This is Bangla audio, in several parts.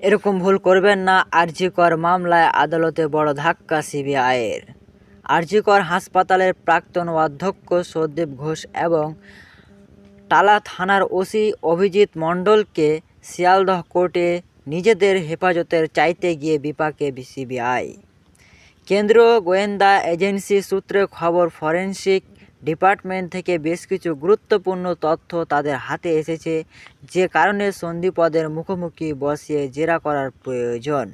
এরকম ভুল করবেন না, আরজিকর মামলায় আদালতে বড় ধাক্কা সিবিআইয়ের। আরজিকর হাসপাতালের প্রাক্তন অধ্যক্ষ সন্দীপ ঘোষ এবং টালা থানার ওসি অভিজিৎ মণ্ডলকে শিয়ালদহ কোর্টে নিজেদের হেফাজতের চাইতে গিয়ে বিপাকে সিবিআই। কেন্দ্রীয় গোয়েন্দা এজেন্সি সূত্রে খবর, ফরেনসিক ডিপার্টমেন্ট থেকে বেশ কিছু গুরুত্বপূর্ণ তথ্য তাদের হাতে এসেছে, যে কারণে সন্দীপদের মুখোমুখি বসিয়ে জেরা করার প্রয়োজন।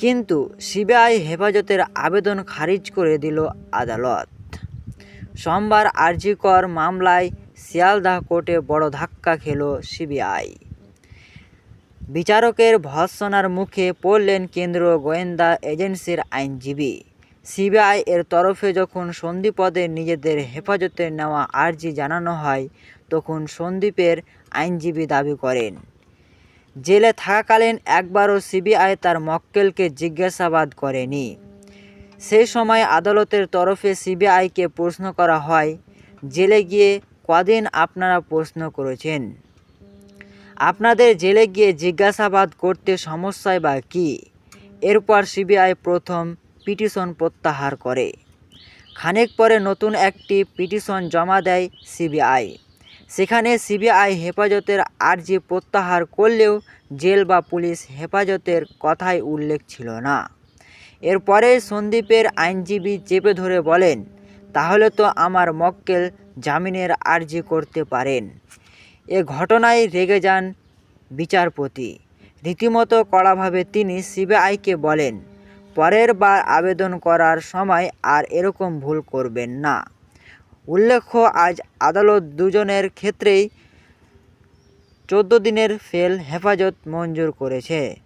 কিন্তু সিবিআই হেফাজতের আবেদন খারিজ করে দিল আদালত। সোমবার আরজিকর মামলায় শিয়ালদাহ কোর্টে বড় ধাক্কা খেল সিবিআই। বিচারকের ভর্সনার মুখে পড়লেন কেন্দ্রীয় গোয়েন্দা এজেন্সির আইনজীবী। সিবিআই এর তরফে যখন সন্দীপদের নিজেদের হেফাজতে নেওয়া আর্জি জানানো হয়, তখন সন্দীপের আইনজীবী দাবি করেন। জেলে থাকাকালীন একবারও সিবিআই তার মক্কেলকে জিজ্ঞাসাবাদ করেনি। সেই সময় আদালতের তরফে সিবিআইকে প্রশ্ন করা হয়, জেলে গিয়ে কদিন আপনারা প্রশ্ন করেছেন? আপনাদের জেলে গিয়ে জিজ্ঞাসাবাদ করতে সমস্যায় বা কী? এরপর সিবিআই প্রথম পিটিশন প্রত্যাহার করে। খানিক পরে নতুন একটি পিটিশন জমা দেয় সিবিআই। সেখানে সিবিআই হেফাজতের আর্জি প্রত্যাহার করলেও জেল বা পুলিশ হেফাজতের কথাই উল্লেখ ছিল না। এরপরে সন্দীপের আইনজীবী চেপে ধরে বলেন, তাহলে তো আমার মক্কেল জামিনের আর্জি করতে পারেন। এ ঘটনায় রেগে যান বিচারপতি। রীতিমতো কড়াভাবে তিনি সিবিআইকে বলেন পরের বার আবেদন করার সময় আর এরকম ভুল করবেন না। উল্লেখ্য, আজ আদালত দুজনের ক্ষেত্রেই চোদ্দ দিনের ফেল হেফাজত মঞ্জুর করেছে।